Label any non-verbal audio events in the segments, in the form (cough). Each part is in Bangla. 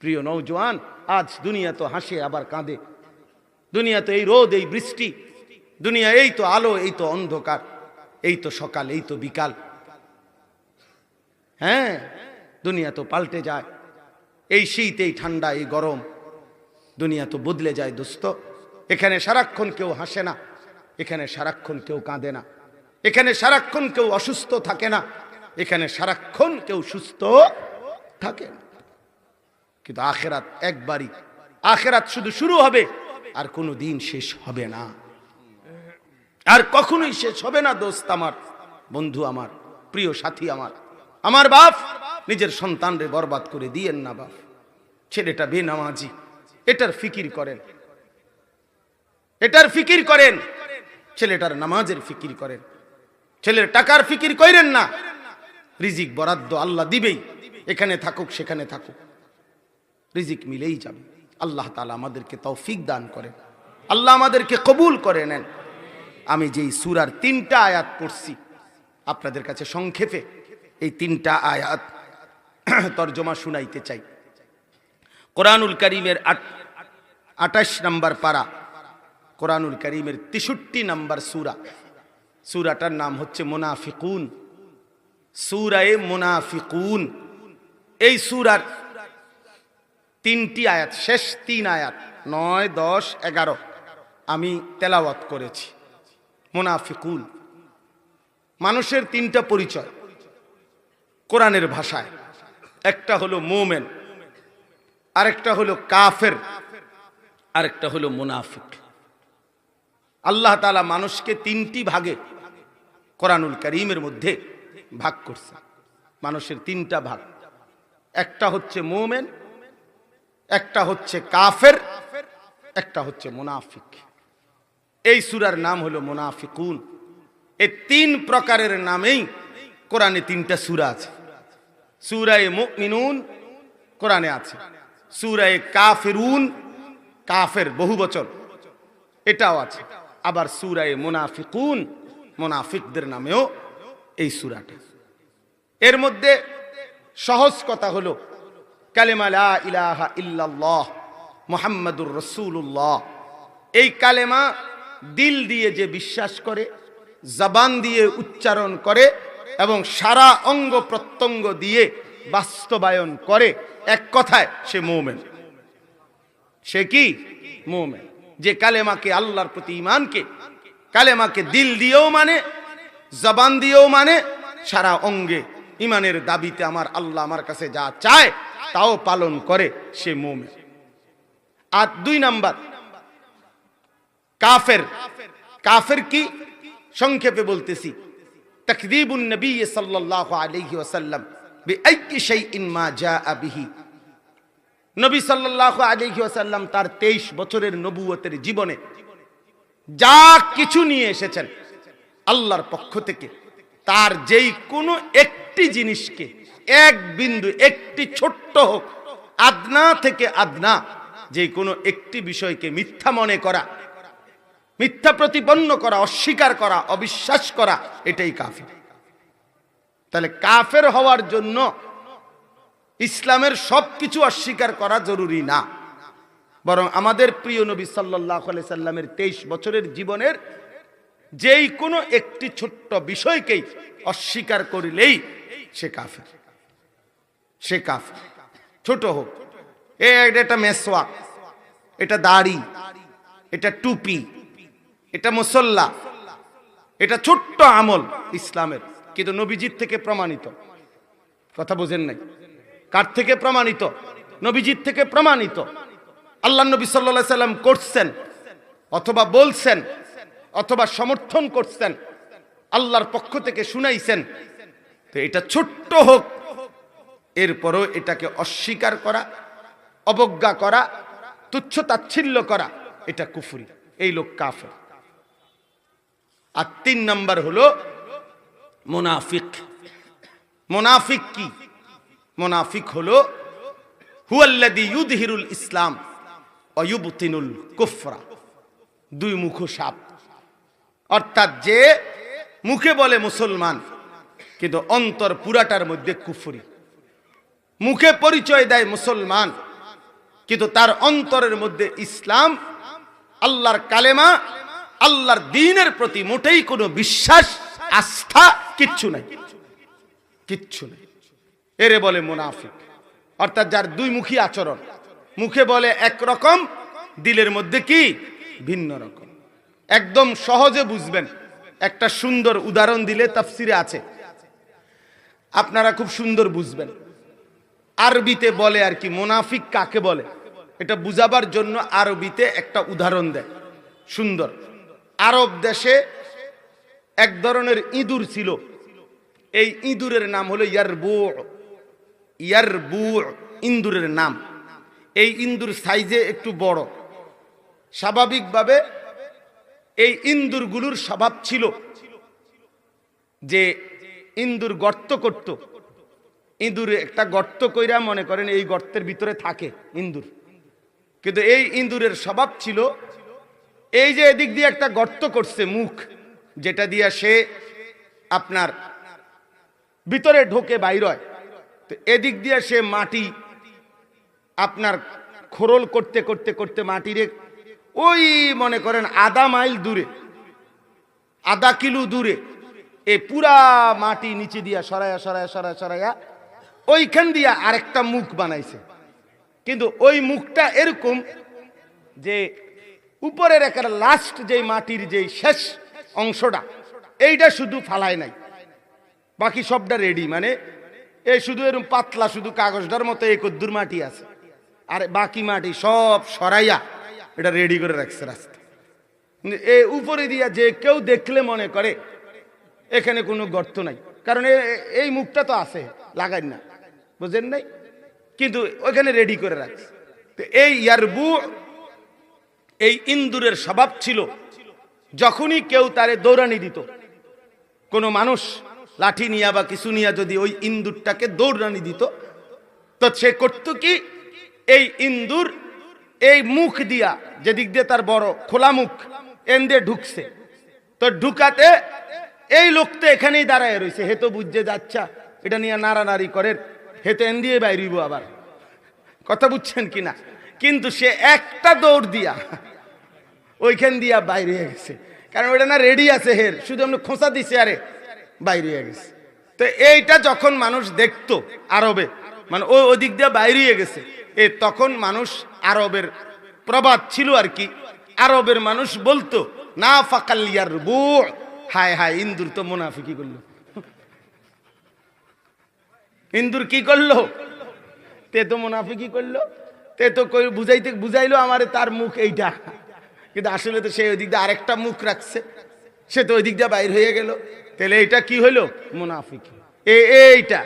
প্রিয় নৌজওয়ান আজ দুনিয়া তো হাসে, আবার কাঁদে। দুনিয়া তো এই রোদ, এই বৃষ্টি। দুনিয়া এই তো আলো, এই তো অন্ধকার। এই তো সকাল, এই তো বিকাল। হ্যাঁ দুনিয়া তো পাল্টে যায়। এই শীত, এই ঠান্ডা, এই গরম। দুনিয়া তো বদলে যায়, দোস্ত। এখানে সারাক্ষণ কেউ হাসে না। এখানে সারাক্ষণ কেউ কাঁদে না। এখানে সারাক্ষণ কেউ অসুস্থ থাকে না। এখানে সারাক্ষণ কেউ সুস্থ থাকে না। কিন্তু আখেরাত একবারই। আখেরাত শুধু শুরু হবে, আর কোনো দিন শেষ হবে না। আর কখনোই শেষ হবে না, দোস্ত আমার, বন্ধু আমার, প্রিয় সাথী আমার। আমার বাপ, নিজের সন্তানরে বরবাদ করে দিয়েন না বাপ। ছেলেটা বেনামাজি, এটার ফিকির করেন। এটার ফিকির করেন, ছেলেটার নামাজের ফিকির করেন। ছেলের টাকার ফিকির করেন না। রিজিক বরাদ্দ আল্লাহ দিবেই, এখানে থাকুক, সেখানে থাকুক। রিজিক মিলেই যাবে। আল্লাহ তালা আমাদেরকে তৌফিক দান করেন। আল্লাহ আমাদেরকে কবুল করে নেন। আমি যেই সুরার তিনটা আয়াত পড়ছি, আপনাদের কাছে সংক্ষেপে এই তিনটা আয়াত (clears throat) তর্জমা শুনাইতে চাই। কোরআনুল করিমের আটাশ নম্বর পারা, কোরআনুল করিমের তেষট্টি নম্বর সুরা। সুরাটার নাম হচ্ছে মুনাফিকুন। সুরায়ে মুনাফিকুন। এই সুরার তিনটি আয়াত, শেষ তিন আয়াত, নয়, দশ, এগারো। আমি তেলাওয়াত করেছি। মুনাফিকুন। মানুষের তিনটা পরিচয় কোরআনের ভাষায়। একটা হলো মোমেন, আরেকটা হলো কাফের, আরেকটা হলো মুনাফিক। আল্লাহ তালা মানুষকে তিনটি ভাগে কোরআনুল করিমের মধ্যে ভাগ করছে। মানুষের তিনটা ভাগ। একটা হচ্ছে মোমেন একটা হচ্ছে কাফের, একটা হচ্ছে মুনাফিক। এই সুরার নাম হলো মুনাফিকুন। এই তিন প্রকারের নামেই কোরআনে তিনটা সুরা আছে। সুরায় মুমিনুন কোরআনে আছে। সুরায় কাফেরুন কাফের বহু বচন। এটাও আছে। আবার সুরায় মুনাফিকুন মুনাফিকদের নামেও এই সুরাটা। এর মধ্যে সহজ কথা হলো কালেমা লা ইলাহা ইল্লাল্লাহ, মুহাম্মাদুর রসুল্লাহ এই কালেমা দিল দিয়ে যে বিশ্বাস করে, জবান দিয়ে উচ্চারণ করে এবং সারা অঙ্গ প্রত্যঙ্গ দিয়ে বাস্তবায়ন করে, এক কথায় সে মোমেন। সে কি? মোমেন। যে কালেমাকে আল্লাহর প্রতি ইমানকে কালেমাকে দিল দিয়েও মানে জবান দিয়েও মানে সারা অঙ্গে ইমানের দাবিতে আমার আল্লাহ আমার কাছে যা চায় তাও পালন করে সে মোমেন। আর দুই নাম্বার, কাফের। কাফের কি? সংক্ষেপে বলতেছি। নবী তার 23 বছরের নবুয়তের জীবনে যা কিছু নিয়ে এসেছেন, আল্লাহর পক্ষ থেকে তার যেই কোনো একটি জিনিসকে এক বিন্দু, একটি ছোট্ট হোক, আদনা থেকে আদনা, যে কোনো একটি বিষয়কে মিথ্যা মনে করা, মিথ্যা প্রতিপন্ন করা, অস্বীকার করা, অবিশ্বাস করা, এটাই কাফের। তাহলে কাফের হওয়ার জন্য ইসলামের সব কিছু অস্বীকার করা জরুরি না। বরং আমাদের প্রিয় নবী সাল্লাহ সাল্লামের তেইশ বছরের জীবনের যেই কোনো একটি ছোট্ট বিষয়কেই অস্বীকার করিলেই সে কাফের। সে কাফের ছোট হোক। এ, এটা মেসোয়া এটা দাড়ি। এটা টুপি। এটা মুসল্লা। এটা ছোট্ট আমল ইসলামের। কিন্তু নবীজিৎ থেকে প্রমাণিত। কথা বোঝেন নাই? কার থেকে প্রমাণিত? নবীজিৎ থেকে প্রমাণিত। আল্লাহ নবী সাল্লা সাল্লাম করছেন অথবা বলছেন অথবা সমর্থন করছেন। আল্লাহর পক্ষ থেকে শুনাইছেন। তো এটা ছোট্ট হোক। এরপরও এটাকে অস্বীকার করা, অবজ্ঞা করা, তুচ্ছ তাচ্ছিল্য করা, এটা কুফুরি। এই লোক কাফের। আর তিন নাম্বার হলো মোনাফিক। মোনাফিক কি? মোনাফিক হলো হুয়াল্লাদি ইউদহিরুল ইসলাম অয়ুবতিনুল কুফরা। দুই মুখ সাপ অর্থাৎ যে মুখে বলে মুসলমান, কিন্তু অন্তর পুরাটার মধ্যে কুফরি। মুখে পরিচয় দেয় মুসলমান। কিন্তু তার অন্তরের মধ্যে ইসলাম, আল্লাহর কালেমা, আল্লাহর দিনের প্রতি মোটেই কোনো বিশ্বাস, আস্থা কিচ্ছু নাই। কিচ্ছু নেই। এরে বলে মুনাফিক। অর্থাৎ যার দুই মুখী আচরণ। মুখে বলে একরকম দিলের মধ্যে কি? ভিন্ন রকম। একদম সহজে বুঝবেন। একটা সুন্দর উদাহরণ দিলে তাফসিরে আছে। আপনারা খুব সুন্দর বুঝবেন। আরবিতে বলে আর কি, মোনাফিক কাকে বলে? এটা বুঝাবার জন্য আরবিতে একটা উদাহরণ দেয়। সুন্দর। আরব দেশে এক ধরনের ইঁদুর ছিল। এই ইঁদুরের নাম হলো ইয়ারবু। ইয়ারবু, ইন্দুরের নাম। এই ইন্দুর সাইজে একটু বড়। স্বাভাবিকভাবে এই ইন্দুরগুলোর স্বভাব ছিল যে ইন্দুর গর্ত করত। ইঁদুরে একটা গর্ত কইরা মনে করেন এই গর্তের ভিতরে থাকে ইন্দুর কিন্তু এই ইন্দুরের স্বভাব ছিল, এই যে এদিক দিয়ে একটা গর্ত করছে মুখ, যেটা দিয়ে সে আপনার ভিতরে ঢোকে, বাইর হয়। তো এদিক দিয়ে সে মাটি আপনার খোরল করতে করতে করতে মাটিরে ওই মনে করেন আধা মাইল দূরে, আধা কিলো দূরে এ পুরা মাটি নিচে দিয়া সরায়া সরায়া সরায়া সরায়া ওইখান দিয়া আরেকটা মুখ বানাইছে। কিন্তু ওই মুখটা এরকম যে উপরের একটা লাস্ট যে মাটির যে শেষ অংশটা, এইটা শুধু ফালায় নাই। বাকি সবটা রেডি মানে এই শুধু এরকম পাতলা শুধু কাগজটার মতো এই কদ্দুর মাটি আছে। আর বাকি মাটি সব সরাইয়া এটা রেডি করে রাখছে রাস্তা এ উপরে দিয়া যে কেউ দেখলে মনে করে, এখানে কোনো গর্ত নাই। কারণ এ- এ- এই মুখটা তো আছে লাগাই না। বুঝেন নাই? কিন্তু ওইখানে রেডি করে রাখছে। তো এই ইয়ারবু, এই ইন্দুরের স্বভাব ছিল, যখনই কেউ তারে দৌড়ানি দিত, কোনো মানুষ লাঠি নিয়া বা কিছু নিয়া যদি ওই ইন্দুরটাকে দৌড়ানি দিত, তো সে করত কি? এই ইন্দুর এই মুখ দিয়া, যেদিক দিয়ে তার বড় খোলা মুখ, এন দিয়ে ঢুকছে। তো ঢুকাতে এই লোক তো এখানেই দাঁড়ায় রয়েছে হে তো বুঝছে যাচ্ছা এটা নিয়ে নাড়ানাড়ি করেন। হে তো এন দিয়ে বাইরিব আবার। কথা বুঝছেন কিনা কিন্তু সে একটা দৌড় দিয়া ওইখান দিয়া বাইরে গেছে। কারণ ওটা না রেডি আছে হের, শুধু আমরা খোঁচা দিছে, আরে বাইরে গেছে। তো এইটা যখন মানুষ দেখতো আরবে মানে ও ওদিক দিয়ে বাইরে গেছে, এ তখন মানুষ আরবের প্রবাদ ছিল আর কি। আরবের মানুষ বলতো, না ফাকালিয়ার বু হায় হায়, ইন্দুর তো মুনাফিকি করল। ইন্দুর কি করল? তে তো মুনাফিকি করল। তে তো বুঝাইতে, বুঝাইলো আমারে তার মুখ এইটা। কিন্তু আসলে তো সে ওই দিক দিয়ে আরেকটা মুখ রাখছে। সে তো ওই দিক দিয়ে বাইর হয়ে গেল। তাহলে এটা কি হইল? মুনাফিক। এ, এইটা।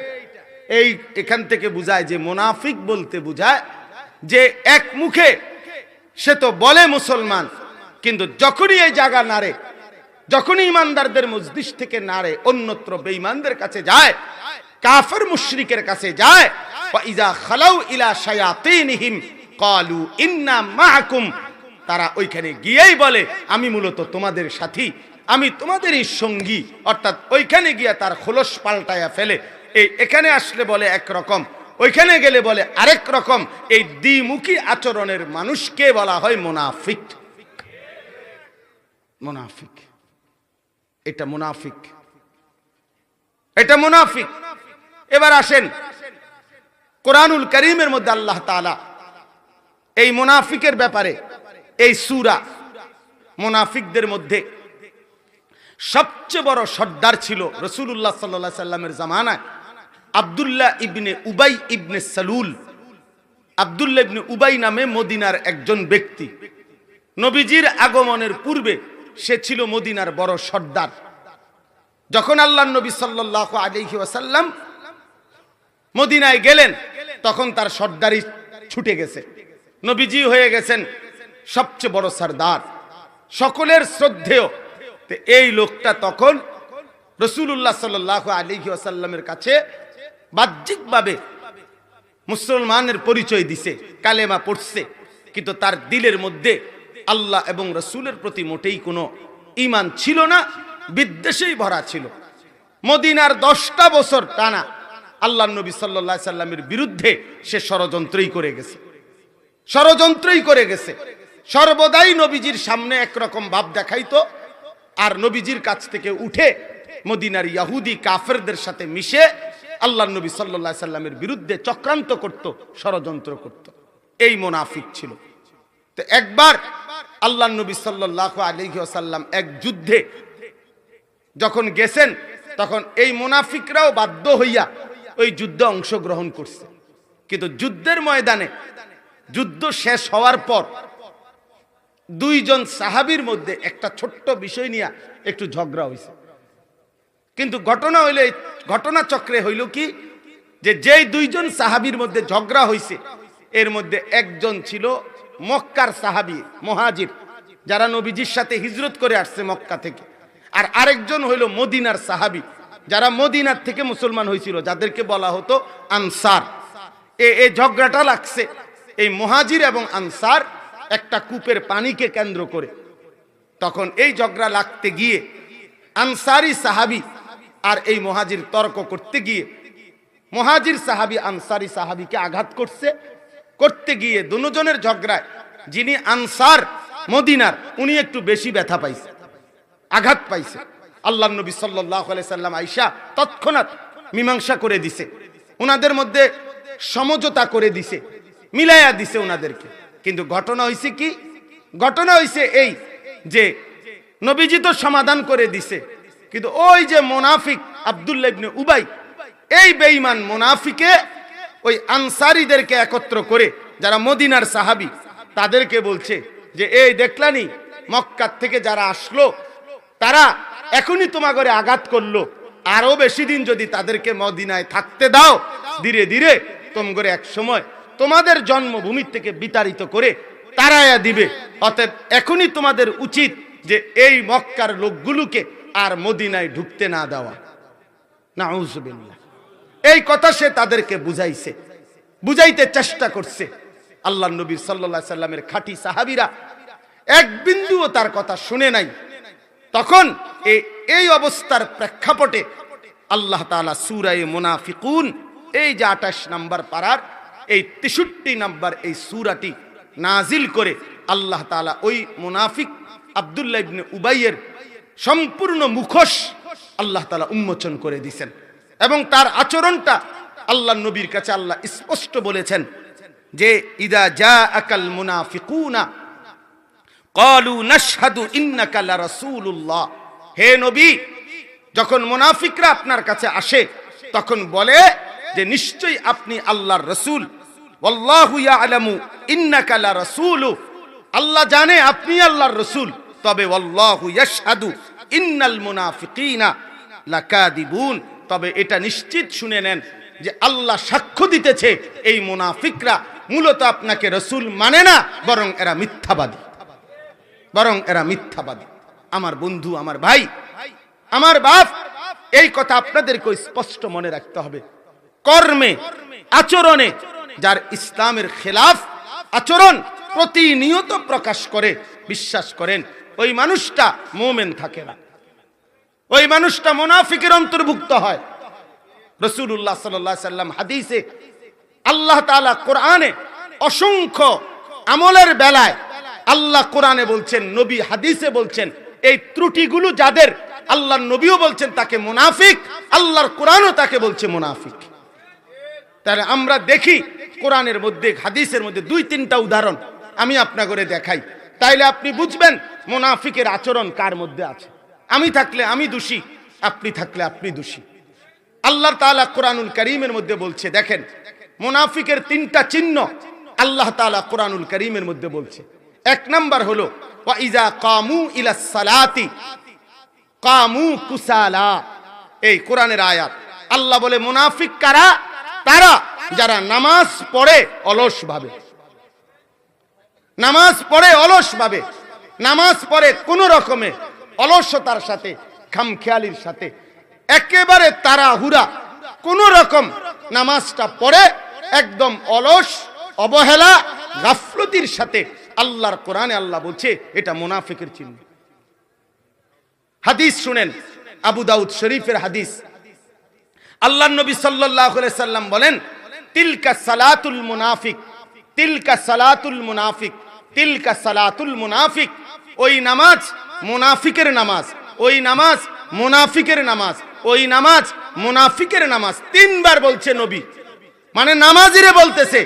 এই এখান থেকে বুঝায় যে মুনাফিক বলতে বুঝায় যে এক মুখে সে তো বলে মুসলমান, কিন্তু যখনই এই জায়গা নাড়ে, যখনই ইমানদারদের মসজিদ থেকে নাড়ে, অন্যত্র বেঈমানদের কাছে যায় কাফের মুশরিকের কাছে যায়। মাআকুম। তারা ওইখানে গিয়েই বলে, আমি মূলত তোমাদের সাথী, আমি তোমাদেরই সঙ্গী। অর্থাৎ ওইখানে গিয়ে তার খোলস পাল্টায়া ফেলে। এই এখানে আসলে বলে একরকম ওইখানে গেলে বলে আরেক রকম। এই দ্বিমুখী আচরণের মানুষকে বলা হয় মুনাফিক। মুনাফিক। এটা মুনাফিক। এটা মুনাফিক। এবার আসেন। কোরআনুল করিমের মধ্যে আল্লাহ তাআলা এই মুনাফিকের ব্যাপারে, এই সুরা মুনাফিকদের মধ্যে সবচেয়ে বড় সর্দার ছিল রসুল্লাহ সাল্লা সাল্লামের জামানায় আবদুল্লাহ ইবনে উবাই ইবনে সালুল। আবদুল্লাহ ইবনে উবাই নামে মদিনার একজন ব্যক্তি। নবীজির আগমনের পূর্বে সে ছিল মদিনার বড় সর্দার। যখন আল্লাহ নবী সাল্লাহ আলহি ওয়াসাল্লাম মদিনায় গেলেন, তখন তার সর্দারি ছুটে গেছে। নবীজি হয়ে গেছেন সবচেয়ে বড় সর্দার। সকলের শ্রদ্ধেয়। এই লোকটা তখন রসুল্লাহ সাল্লাহ আলহি আসাল্লামের কাছে বাহ্যিকভাবে মুসলমানের পরিচয় দিছে, কালেমা পড়ছে। কিন্তু তার দিলের মধ্যে আল্লাহ এবং রসুলের প্রতি মোটেই কোনো ইমান ছিল না, বিদ্বেষেই ভরা ছিল। মদিনার দশটা বছর টানা আল্লাহ নবী সাল্লা সাল্লামের বিরুদ্ধে সে ষড়যন্ত্রই করে গেছে। ষড়যন্ত্রই করে গেছে। সর্বদাই নবীজির সামনে একরকম ভাব দেখাইতো আর নবীজির কাছ থেকে উঠে মদিনার ইয়াহুদি কাফেরদের সাথে মিশে আল্লাহ নবী সাল্লাহ সাল্লামের বিরুদ্ধে চক্রান্ত করত, ষড়যন্ত্র করত। এই মোনাফিক ছিল। তো একবার আল্লাহ নবী সাল্লাহ আলহিহাসাল্লাম এক যুদ্ধে যখন গেছেন, তখন এই মোনাফিকরাও বাধ্য হইয়া ওই যুদ্ধে অংশগ্রহণ করছে। কিন্তু যুদ্ধের ময়দানে, যুদ্ধ শেষ হওয়ার পর দুইজন সাহাবির মধ্যে একটা ছোট্ট বিষয় নিয়ে একটু ঝগড়া হয়েছে কিন্তু ঘটনা হইলে, ঘটনা চক্রে হইল কি, যে যেই দুইজন সাহাবির মধ্যে ঝগড়া হয়েছে এর মধ্যে একজন ছিল মক্কার সাহাবি, মহাজির, যারা নবীজির সাথে হিজরত করে আসছে মক্কা থেকে। আর আরেকজন হইল মদিনার সাহাবি যারা মদিনার থেকে মুসলমান হয়েছিল, যাদেরকে বলা হতো আনসার। এ এই ঝগড়াটা লাগছে। এই মহাজির এবং আনসার একটা কূপের পানিকে কেন্দ্র করে। তখন এই ঝগড়া লাগতে গিয়ে আনসারি সাহাবি আর এই মহাজির তর্ক করতে গিয়ে, মহাজির সাহাবি আনসারি সাহাবিকে আঘাত করছে। করতে গিয়ে দুজনের ঝগড়ায় যিনি আনসার মদিনার, উনি একটু বেশি ব্যথা পাইছে, আঘাত পাইছে। আল্লাহ নবী সাল্লাহ সাল্লাম আইসা তৎক্ষণাৎ মীমাংসা করে দিছে। ওনাদের মধ্যে সমঝোতা করে দিছে, মিলাইয়া দিছে ওনাদেরকে কিন্তু ঘটনা হয়েছে কি? ঘটনা হয়েছে এই যে নবীজি তো সমাধান করে দিছে। কিন্তু ওই যে মোনাফিক আবদুল্লাহ ইবনে উবাই, এই বেঈমান মোনাফিকে ওই আনসারিদেরকে একত্র করে যারা মদিনার সাহাবি, তাদেরকে বলছে যে, এই দেখলানি, মক্কার থেকে যারা আসলো, তারা এখনই তোমা করে আঘাত করল। আরও বেশি দিন যদি তাদেরকে মদিনায় থাকতে দাও, ধীরে ধীরে তোম করে এক সময় তোমাদের জন্মভূমির থেকে বিতাড়িত করে তারায়া দিবে। অতএব এখনই তোমাদের উচিত যে এই মক্কার লোকগুলোকে আর মদিনায় ঢুকতে না দেওয়া। না এই কথা সে তাদেরকে বুঝাইছে। বুঝাইতে চেষ্টা করছে। আল্লাহ নবী সাল্লা সাল্লামের খাঁটি সাহাবিরা এক বিন্দুও তার কথা শুনে নাই। তখন এই অবস্থার প্রেক্ষাপটে আল্লাহ তালা সুরাই মোনাফিকুন, এই যে আঠাশ নাম্বার পাড়ার এই তেষট্টি নাম্বার এই সুরাটি নাজিল করে আল্লাহ তালা ওই মুনাফিক আবদুল্লাহ উবাইয়ের সম্পূর্ণ মুখোশ আল্লাহ তালা উন্মোচন করে দিছেন এবং তার আচরণটা আল্লাহ নবীর কাছে আল্লাহ স্পষ্ট বলেছেন যে, ইদা যা আকাল মুনাফিকুনা কলু নাশহাদু ইন্নাকা লারাসূলুল্লাহ হে নবী, যখন মুনাফিকরা আপনার কাছে আসে, তখন বলে যে নিশ্চয়ই আপনি আল্লাহর রসুল। ওয়াল্লাহু ইয়ালামু ইন্নাকা লারাসূলু আল্লাহ জানে আপনি আল্লাহর রসুল। তবে ওয়াল্লাহু ইয়াশহাদু ইন্নাল মুনাফিকিনা লাকাদিবুন তবে এটা নিশ্চিত শুনে নেন যে আল্লাহ সাক্ষ্য দিতেছে, এই মুনাফিকরা মূলত আপনাকে রসুল মানে না, বরং এরা মিথ্যাবাদী। বরং এরা মিথ্যাবাদী। আমার বন্ধু, আমার ভাই, আমার বাপ, এই কথা আপনাদেরকে স্পষ্ট মনে রাখতে হবে। কর্মে, আচরণে, যার ইসলামের খেলাফ আচরণ প্রতিনিয়ত প্রকাশ করে, বিশ্বাস করেন, ওই মানুষটা মোমেন থাকে না। ওই মানুষটা মোনাফিকের অন্তর্ভুক্ত হয়। রসুল্লাহ সাল্লাহ সাল্লাম হাদিসে আল্লাহ তাআলা কোরআনে অসংখ্য আমলের বেলায় আল্লাহ কোরআনে বলছেন, নবী হাদিসে বলছেন, এই ত্রুটিগুলো যাদের আল্লাহর নবীও বলছেন তাকে মুনাফিক, আল্লাহর কোরআনও তাকে বলছে মুনাফিক। তাহলে আমরা দেখি কোরআনের মধ্যে, হাদিসের মধ্যে দুই তিনটা উদাহরণ আমি আপনার করে দেখাই। তাইলে আপনি বুঝবেন মুনাফিকের আচরণ কার মধ্যে আছে। আমি থাকলে আমি দোষী, আপনি থাকলে আপনি দোষী। আল্লাহ তাআলা কোরআনুল করিমের মধ্যে বলছে, দেখেন, মুনাফিকের তিনটা চিহ্ন আল্লাহ তাআলা কোরআনুল করিমের মধ্যে বলছে। এক নাম্বার হলো ওয়াইজা কামু ইলা সালাতি, কামু কুসালা। এই কোরআনের আয়াত। আল্লাহ বলে, মুনাফিক কারা? তারা যারা নামাজ পড়ে অলস ভাবে। নামাজ পড়ে অলস ভাবে। নামাজ পড়ে কোন রকমে অলসতার সাথে, খামখেয়ালির সাথে। একেবারে তারা হুরা কোন রকম নামাজটা পড়ে একদম অলস, অবহেলা, গাফলতির সাথে আল্লাহর কোরআনে আল্লাহ বলছে, এটা মুনাফিকের চিহ্ন। হাদিস শুনেন, আবু দাউদ শরীফের হাদিস। আল্লাহ নবী সাল্লাহ সাল্লাম বলেন, তিলকা সালাতুল মুনাফিক, তিলকা সালাতুল মুনাফিক, তিলকা সালাতুল মুনাফিক। ওই নামাজ মুনাফিকের নামাজ, ওই নামাজ মুনাফিকের নামাজ, ওই নামাজ মুনাফিকের নামাজ। তিনবার বলছে নবী। মানে নামাজিরে বলতেছে,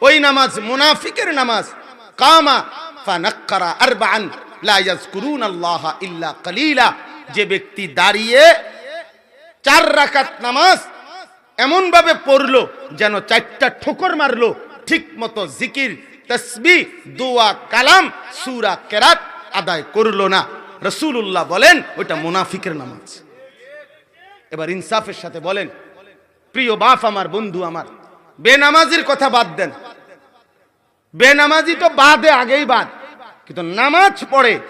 ওই নামাজ মুনাফিকের নামাজ। যে ব্যক্তি দাঁড়িয়ে চার রাকাত নামাজ এমন ভাবে পড়ল, যেন চারটা ঠোকর মারলো ঠিক মতো জিকির, তসবি, দোয়া, কালাম, সুরা কেরাত আদায় করল না। রসুল্লাহ বলেন, ওইটা মুনাফিকের নামাজ। এবার ইনসাফের সাথে বলেন, প্রিয় বাপ আমার, বন্ধু আমার, বেনামাজির কথা বাদ দেন। বেনামাজি তো বাদে, আগেই বাদ। কিন্তু নামাজ পড়ে।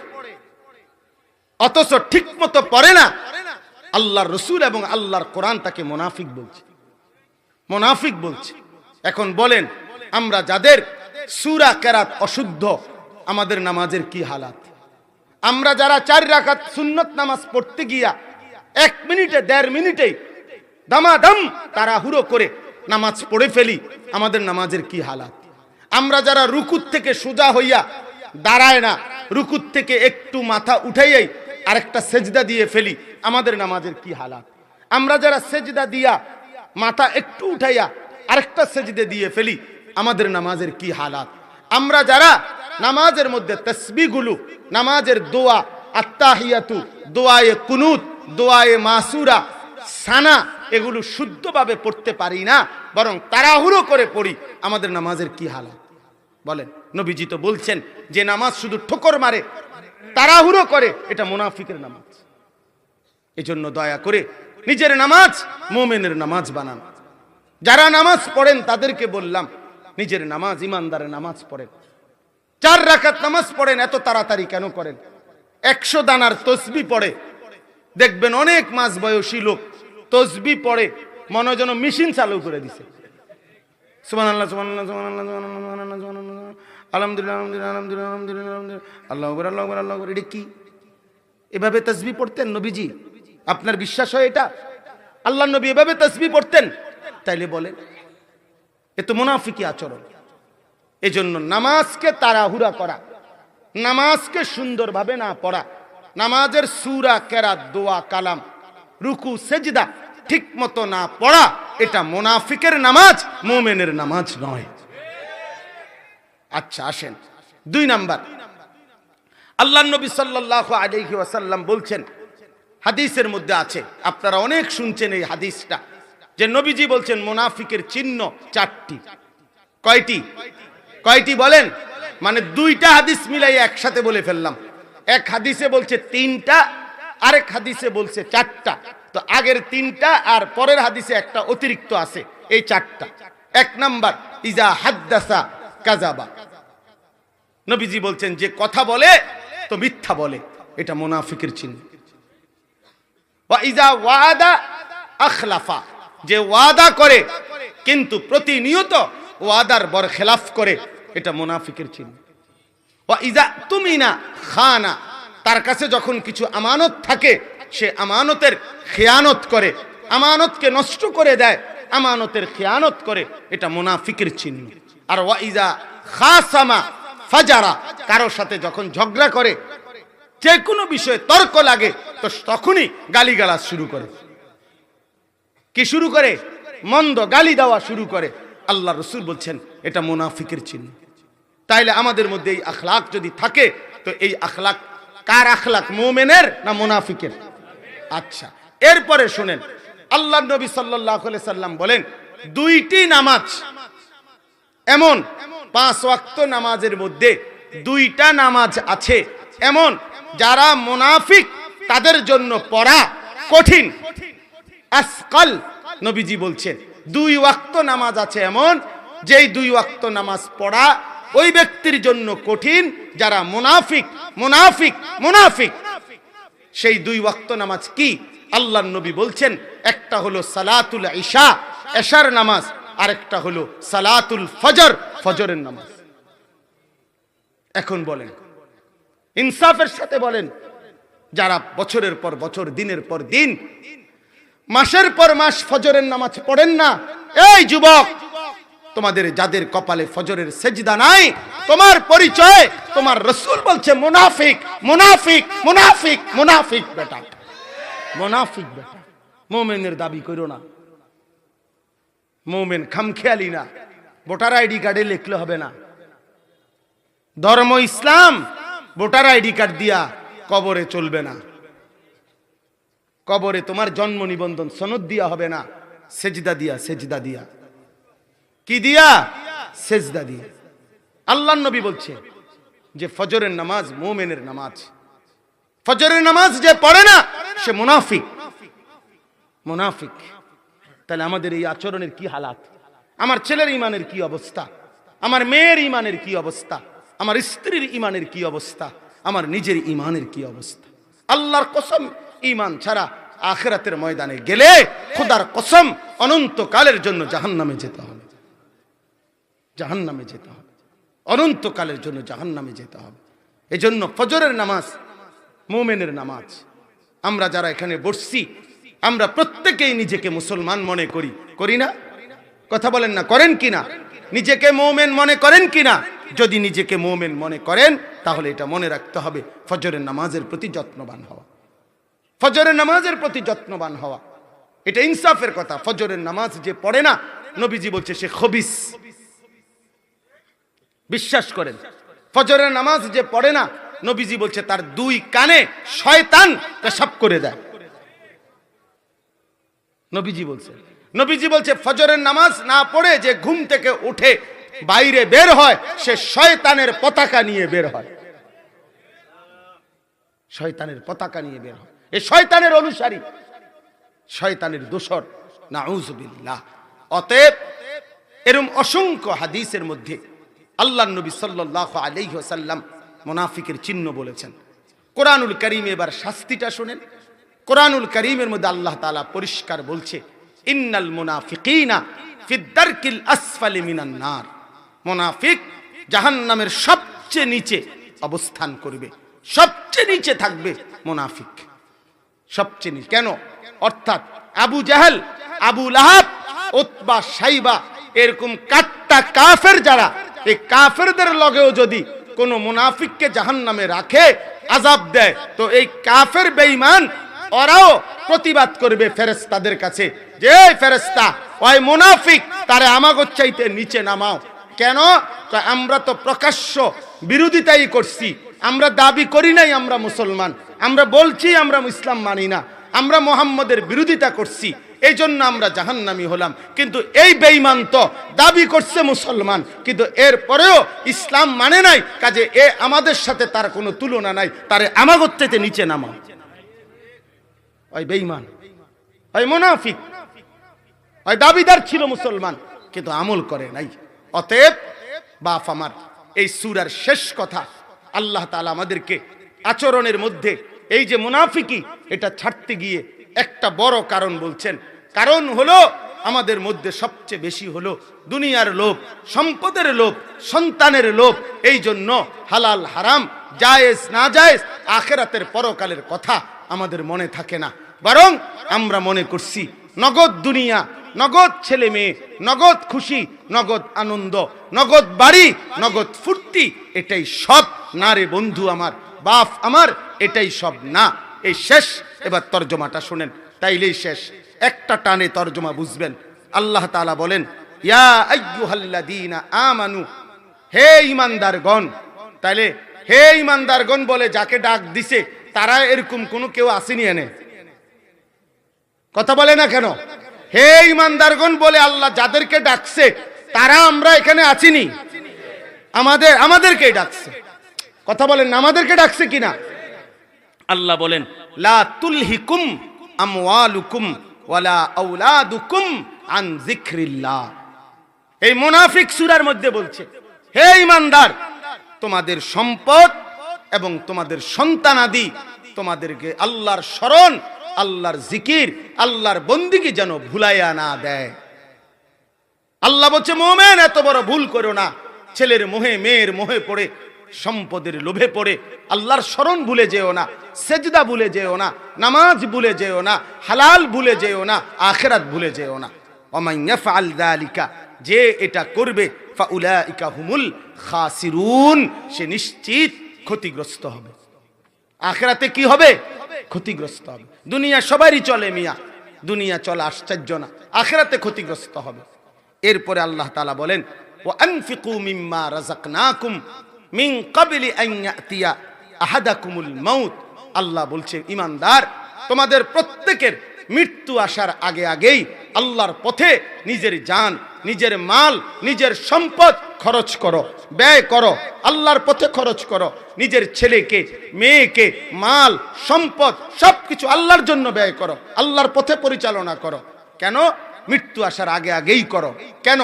অথচ ঠিক মতো পড়ে না। আল্লাহর রসুল এবং আল্লাহর কোরআন তাকে মোনাফিক বলছে। মোনাফিক বলছে। এখন বলেন, আমরা যাদের সুরা কেরাত অশুদ্ধ, আমাদের নামাজের কি হালাত? আমরা যারা চার রাকাত সুন্নত নামাজ পড়তে গিয়া এক মিনিটে, দেড় মিনিটে দামাদাম তারা হুড়ো করে নামাজ পড়ে ফেলি, আমাদের নামাজের কি হালাত? আমরা যারা রুকুত থেকে সোজা হইয়া দাঁড়ায় না রুকুত থেকে একটু মাথা উঠাইয়াই আরেকটা সেজদা দিয়ে ফেলি, আমাদের নামাজের কি হালাত? আমরা যারা সেজদা দিয়া মাথা একটু উঠাইয়া আরেকটা সেজদে দিয়ে ফেলি, আমাদের নামাজের কি হালাত? আমরা যারা নামাজের মধ্যে তসবিগুলো নামাজের দোয়া আত্মাহিয়াতু দোয়ায়ে কুনুত, দোয়ায়ে মাসুরা, সানা এগুলো শুদ্ধভাবে পড়তে পারি না, বরং তাড়াহুড়ো করে পড়ি। আমাদের নামাজের কি হালাত? বলেন, নবীজি তো বলছেন, যে নামাজ শুধু ঠোকর মারে, তাড়াহুড়ো করে, এটা মুনাফিকের নামাজ। এজন্য দয়া করে নিজের নামাজ, মোমেনের নামাজ বানান। যারা নামাজ পড়েন, তাদেরকে বললাম, নিজের নামাজ, ইমানদারের নামাজ পড়েন। চার রাকাত নামাজ পড়েন, এত তাড়াতাড়ি কেন করেন? একশো দানার তসবি পড়ে। দেখবেন অনেক মাস বয়সী লোক তসবি পড়ে, মনে যেন মেশিন চালু করে দিছে। আলহামদুলিল্লাহ আলহামদুলিল্লাহ আলহামদুলিল্লাহ আলহামদুলিল্লাহ আলহামদুলিল্লাহ, আল্লাহু আকবার আল্লাহু আকবার, আল্লাহু এটা কি? এভাবে তসবি পড়তেন নবীজি? আপনার বিশ্বাস হয় এটা? আল্লাহ নবী এভাবে তসবি পড়তেন? তাইলে বলেন, এ তো মুনাফিকি আচরণ। এজন্য নামাজকে তাড়াহুড়া করা, নামাজকে সুন্দরভাবে না পড়া, নামাজের সুরা, কেরাত, দোয়া, কালাম রুকু, সেজদা, ঠিক মতো না পড়া, এটা মোনাফিকের নামাজ, মোমেনের নামাজ নয়। আচ্ছা আসেন। দুই নাম্বার। আল্লাহ নবী সাল্লাহ আলাইহি ওয়াসাল্লাম বলছেন, হাদিসের মধ্যে আছে, আপনারা অনেক শুনছেন এই হাদিসটা, যে নবীজি বলছেন মোনাফিকের চিহ্ন চারটি। কয়টি? কয়টি বলেন? মানে দুইটা হাদিস মিলাই একসাথে বলে ফেললাম। এক হাদিসে বলছে, তিনটা আরেক হাদিসে বলছে চারটা। তো আগের তিনটা আর পরের হাদিসে একটা অতিরিক্ত আছে, এই চারটা। এক নাম্বার, ইজা হাদ্দাসা কাজাবা নবীজি বলছেন, যে কথা বলে, তো মিথ্যা বলে। এটা মোনাফিকের চিহ্ন। ওয়া ইজা ওয়াদা আখলাফা। যে ওয়াদা করে, কিন্তু প্রতিনিয়ত ওয়াদার বর খেলাফ করে, এটা মুনাফিকের চিহ্ন। ওয়া ইজা তুমি না খানা। তার কাছে যখন কিছু আমানত থাকে, সে আমানতের খেয়ানত করে। আমানতকে নষ্ট করে দেয়, আমানতের খেয়ানত করে। এটা মুনাফিকের চিহ্ন। আর ওয়া ইজা খাসামা ফাজারা, কারোর সাথে যখন ঝগড়া করে, যে কোনো বিষয়ে তর্ক লাগে, তো তখনই গালিগালাজ শুরু করে। কি শুরু করে? মন্দ গালি দেওয়া শুরু করে। আল্লাহ রসুল বলছেন, এটা মুনাফিকের চিহ্ন। তাইলে আমাদের মধ্যে এই আখলাক যদি থাকে, তো এই আখলাক কার আখলাক, মোমেনের না মুনাফিকের? আচ্ছা এরপরে শুনেন। আল্লাহ নবী সাল্লাহ সাল্লাম বলেন, দুইটি নামাজ, এমন পাঁচ ওয়াক্ত নামাজের মধ্যে দুইটা নামাজ আছে, এমন যারা মুনাফিক, তাদের জন্য পড়া কঠিন। আসকাল নবীজি বলছেন, দুই ওয়াক্ত নামাজ আছে এমন, যেই দুই ওয়াক্ত নামাজ পড়া ওই ব্যক্তির জন্য কঠিন, যারা মুনাফিক মুনাফিক মুনাফিক। সেই দুই ওয়াক্ত নামাজ কি? আল্লাহ নবী বলছেন, একটা হলো সালাতুল ঈশা, এশার নামাজ, আরেকটা হলো সালাতুল ফজর, ফজরের নামাজ। এখন বলেন, ইনসাফের সাথে বলেন, যারা বছরের পর বছর, দিনের পর দিন, মাসের পর মাস ফজরের নামাজ পড়েন না, এই যুবক তোমাদের যাদের কপালে ফজরের সেজদা নাই, তোমার পরিচয় তোমার রসুল বলছে, মুনাফিক মুনাফিক মুনাফিক মুনাফিক বেটা। মুনাফিক বেটা। মোমেনের দাবি করো না। মোমেন খামখেয়ালি না। ভোটার আইডি কার্ডে লিখলে হবে না। ধর্ম ইসলাম, ভোটার আইডি কার্ড দিয়া কবরে চলবে না। কবরে তোমার জন্ম নিবন্ধন সনদ দিয়া হবে না। সেজদা দিয়া সেজদা দিয়া। কি দিয়া? সেজদা দিয়া। আল্লাহ নবী বলছে যে ফজরের নামাজ মোমেনের নামাজ। ফজরের নামাজ যে পড়ে না, সে মুনাফিক। মুনাফিক। তাহলে আমাদের এই আচরণের কি হালাত? আমার ছেলের ইমানের কি অবস্থা? আমার মেয়ের ইমানের কি অবস্থা? আমার স্ত্রীর ইমানের কি অবস্থা? আমার নিজের ইমানের কি অবস্থা? আল্লাহর কসম ইমান ছাড়া আখেরাতের ময়দানে গেলে খুদার কসম অনন্তকালের জন্য জাহান্নামে যেতে হবে জাহান্নামে যেতে হবে। অনন্তকালের জন্য জাহান্নামে যেতে হবে। এজন্য ফজরের নামাজ, মোমেনের নামাজ। আমরা যারা এখানে বসছি, আমরা প্রত্যেকেই নিজেকে মুসলমান মনে করি। করি না? কথা বলেন না, করেন কিনা নিজেকে মোমেন মনে করেন কিনা যদি নিজেকে মোমেন মনে করেন, তাহলে এটা মনে রাখতে হবে, ফজরের নামাজের প্রতি যত্নবান হওয়া। ফজরের নামাজের প্রতি যত্নবান হওয়া। এটা ইনসাফের কথা, ফজরের নামাজ যে পড়ে না, নবীজি বলছে সে খবিস। বিশ্বাস করেন। ফজরের নামাজ যে পড়ে না, নবীজি বলছে, তার দুই কানে শয়তান পেশাব করে দেয়। নবীজি বলছে নবীজি বলছে, ফজরের নামাজ না পড়ে যে ঘুম থেকে উঠে বাইরে বের হয়, সে শয়তানের পতাকা নিয়ে বের হয়। শয়তানের পতাকা নিয়ে বের হয়। এ শয়তানের অনুসারী, শয়তানের দোসর নাউজুবিল্লাহ। অতএব, এরম অসংখ্য হাদিসের মধ্যে আল্লাহ নবী সাল্লাহ আলাইহি সাল্লাম মোনাফিকের চিহ্ন বলেছেন। কোরআনুল করিম এবার শাস্তিটা শোনেন। কোরআনুল করিমের মধ্যে আল্লাহ তাআলা পরিষ্কার বলছে, ইন্নাল মুনাফিকিনা ফিদ্দারকিল আসফালি মিনান নার। মুনাফিক জাহান্নামের সবচেয়ে নিচে অবস্থান করবে। সবচেয়ে নিচে থাকবে মুনাফিক। সবচেয়ে নিচে। কেন? অর্থাৎ আবু জাহেল, আবু লাহাব, উতবা, সাইবা, এরকম কাট্টা কাফের যারা এই কাফেরদের লগেও যদি কোন মুনাফিককে জাহান্নামে রাখে আজাব দেয়, তো এই কাফের বেঈমান, ওরাও প্রতিবাদ করবে ফেরেস্তাদের কাছে। যে ফেরেস্তা ওই মুনাফিক, তারে আমাগো চাইতে নিচে নামাও। কেন? আমরা তো প্রকাশ্য বিরোধিতাই করছি। আমরা দাবি করি নাই আমরা মুসলমান। আমরা বলছি আমরা ইসলাম মানি না। আমরা মোহাম্মদের বিরোধিতা করছি। এই জন্য আমরা জাহান্নামি হলাম। কিন্তু এই বেঈমান তো দাবি করছে মুসলমান, কিন্তু এর পরেও ইসলাম মানে নাই, কাজে এ আমাদের সাথে তার কোনো তুলনা নাই, তারে আমাগত্যতে নিচে নামা ওই বেঈমান, ওই মুনাফিক, ওই দাবিদার ছিল মুসলমান, কিন্তু আমল করে নাই। অতএব, বাপ আমার, এই সুরার শেষ কথা আল্লাহ তাআলা আমাদেরকে আচরণের মধ্যে, এই যে মুনাফিকি, এটা ছাড়তে গিয়ে একটা বড় কারণ বলছেন। কারণ হলো, আমাদের মধ্যে সবচেয়ে বেশি হলো দুনিয়ার লোভ, সম্পদের লোভ, সন্তানের লোভ। এই জন্য হালাল হারাম, জায়েজ, না জায়েজ, আখেরাতের পরকালের কথা আমাদের মনে থাকে না। বরং আমরা মনে করছি, নগদ দুনিয়া, নগদ ছেলে মেয়ে নগদ খুশি, নগদ আনন্দ, নগদ বাড়ি, নগদ ফুর্তি, এটাই সব। না রে বন্ধু আমার, বাপ আমার, এটাই সব না। এই শেষ এবার তর্জমাটা শোনেন, তাইলেই শেষ। একটা টানে তর্জমা বুঝবেন। আল্লাহ তাআলা বলেন, ইয়া আমানু, হে ইমানদারগণ তাইলে হে ইমানদারগণ বলে যাকে ডাক দিছে, তারা এরকম কোনো কেউ আসেনি এনে। কথা বলে না কেন? হে ইমানদারগণ বলে আল্লাহ যাদেরকে ডাকছে, তারা আমরা এখানে আছিনি। আমাদের, আমাদেরকেই ডাকছে। কথা বলেন আমাদেরকে ডাকছে কিনা? আল্লাহ বলেন, লা তুলহিকুম আমওয়ালুকুম ওয়ালা আওলাদুকুম আন যিকরিল্লাহ। এই মুনাফিক সূরার মধ্যে বলছে, হে ইমানদার তোমাদের সম্পদ এবং তোমাদের সন্তানাদি তোমাদেরকে আল্লাহর স্মরণ, আল্লাহর জিকির, আল্লাহর বন্দিকে যেন ভুলাইয়া না দেয়। আল্লাহ বলছে, মোমেন, এত বড় ভুল করো না। ছেলের মোহে, মেয়ের মোহে পড়ে সম্পদের লোভে পড়ে, আল্লাহর স্মরণ ভুলে যেও না, সেজদা ভুলে যেও না, নামাজ ভুলে যেও না, হালাল ভুলে যেও না, আখেরাত ভুলে যেও না। ওমাই ইয়াফআল যালিকা, যে এটা করবে হুমুল খাসিরুন, সে নিশ্চিত ক্ষতিগ্রস্ত হবে। আখেরাতে কি হবে? ক্ষতিগ্রস্ত হবে। দুনিয়া সবারই চলে মিয়া, দুনিয়া চলে আশ্চর্য না, আখেরাতে ক্ষতিগ্রস্ত হবে। এরপরে আল্লাহ তালা বলেন ক্বাবলি আন ইয়াতিয়া আহাদাকুমুল মাউত। আল্লাহ বলছে, ইমানদার, তোমাদের প্রত্যেকের মৃত্যু আসার আগে আগেই আল্লাহর পথে নিজের জান নিজের মাল, নিজের সম্পদ খরচ করো, ব্যয় করো, আল্লাহর পথে খরচ করো, নিজের ছেলেকে, মেয়েকে, মাল, সম্পদ, সবকিছু আল্লাহর জন্য ব্যয় করো, আল্লাহর পথে পরিচালনা করো। কেন? মৃত্যু আসার আগে আগেই করো। কেন?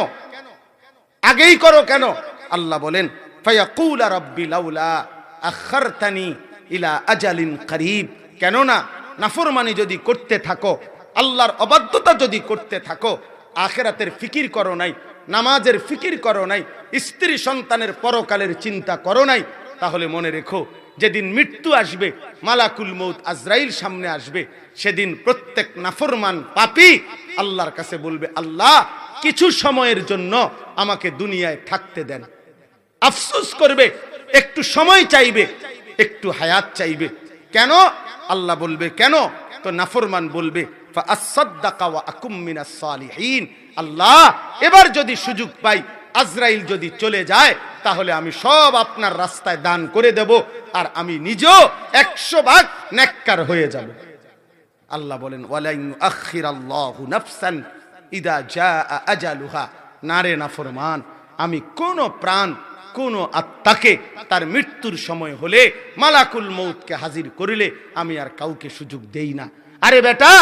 আগেই করো কেন? আল্লাহ বলেন ফায়াকুলা রব্বি লাউলা আখারতানি ইলা আজালিন করিব। কেননা নাফরমানি যদি করতে থাকো, আল্লাহর অবাধ্যতা যদি করতে থাকো, আখেরাতের ফিকির করো নাই, নামাজের ফিকির করো নাই, স্ত্রী সন্তানের পরকালের চিন্তা করো নাই, তাহলে মনে রেখো, যেদিন মৃত্যু আসবে, মালাকুল মৌত আজরাইল সামনে আসবে, সেদিন প্রত্যেক নাফরমান পাপি আল্লাহর কাছে বলবে, আল্লাহ, কিছু সময়ের জন্য আমাকে দুনিয়ায় থাকতে দেন। আফসুস করবে, একটু সময় চাইবে, একটু হায়াত চাইবে। কেন? আল্লাহ বলবে, কেন? তো নাফরমান বলবে আল্লাহ, এবার যদি সুযোগ পাই, আজরাইল যদি চলে যায়, তাহলে আমি সব আপনার রাস্তায় দান করে দেব, আর আমি নিজেও একশো ভাগ ন্যাক্কার হয়ে যাব। আল্লাহ বলেন ইদা আজালুহা। নারে নাফরমান, আমি কোন প্রাণ কোন আত্মাকে তার মৃত্যুর সময় হলে মালাকুল মৌতকে হাজির করিলে আমি আর কাউকে সুযোগ দেই না। আরে বেটা,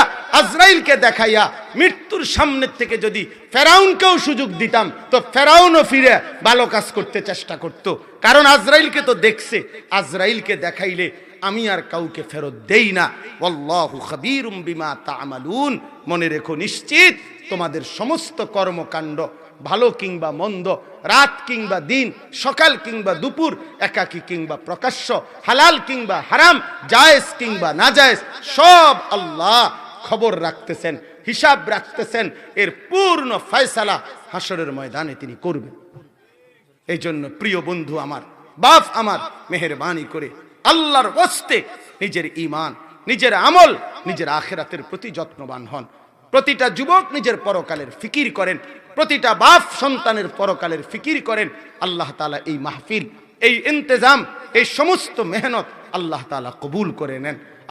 আজরাইলকে দেখাইয়া মৃত্যুর সামনের থেকে যদি ফেরাউনকেও সুযোগ দিতাম, তো ফেরাউনও ফিরে ভালো কাজ করতে চেষ্টা করত। কারণ আজরাইলকে তো দেখছে, আজরাইলকে দেখাইলে আমি আর কাউকে ফেরত দেই না। আল্লাহু খাবীরুম বিমা তা'মালুন। মনে রেখো নিশ্চিত, তোমাদের সমস্ত কর্মকাণ্ড ভালো কিংবা মন্দ, রাত কিংবা দিন, সকাল কিংবা দুপুর, একাকী কিংবা প্রকাশ্য, হালাল কিংবা হারাম, জায়েজ কিংবা নাজায়েজ, সব আল্লাহ খবর রাখতেছেন, হিসাব রাখতেছেন, এর পূর্ণ ফয়সালা হাসরের ময়দানে তিনি করবেন। এই জন্য প্রিয় বন্ধু আমার, বাপ আমার, মেহরবানি করে আল্লাহর বস্তে নিজের ইমান নিজের আমল, নিজের আখেরাতের প্রতি যত্নবান হন। প্রতিটা যুবক নিজের পরকালের ফিকির করেন প্রতিটা বাপ সন্তানের পরকালের ফিকির করেন, আল্লাহ তালা এই মাহফিল, এই ইন্তজাম, এই সমস্ত মেহনত আল্লাহ তালা কবুল করে নেন।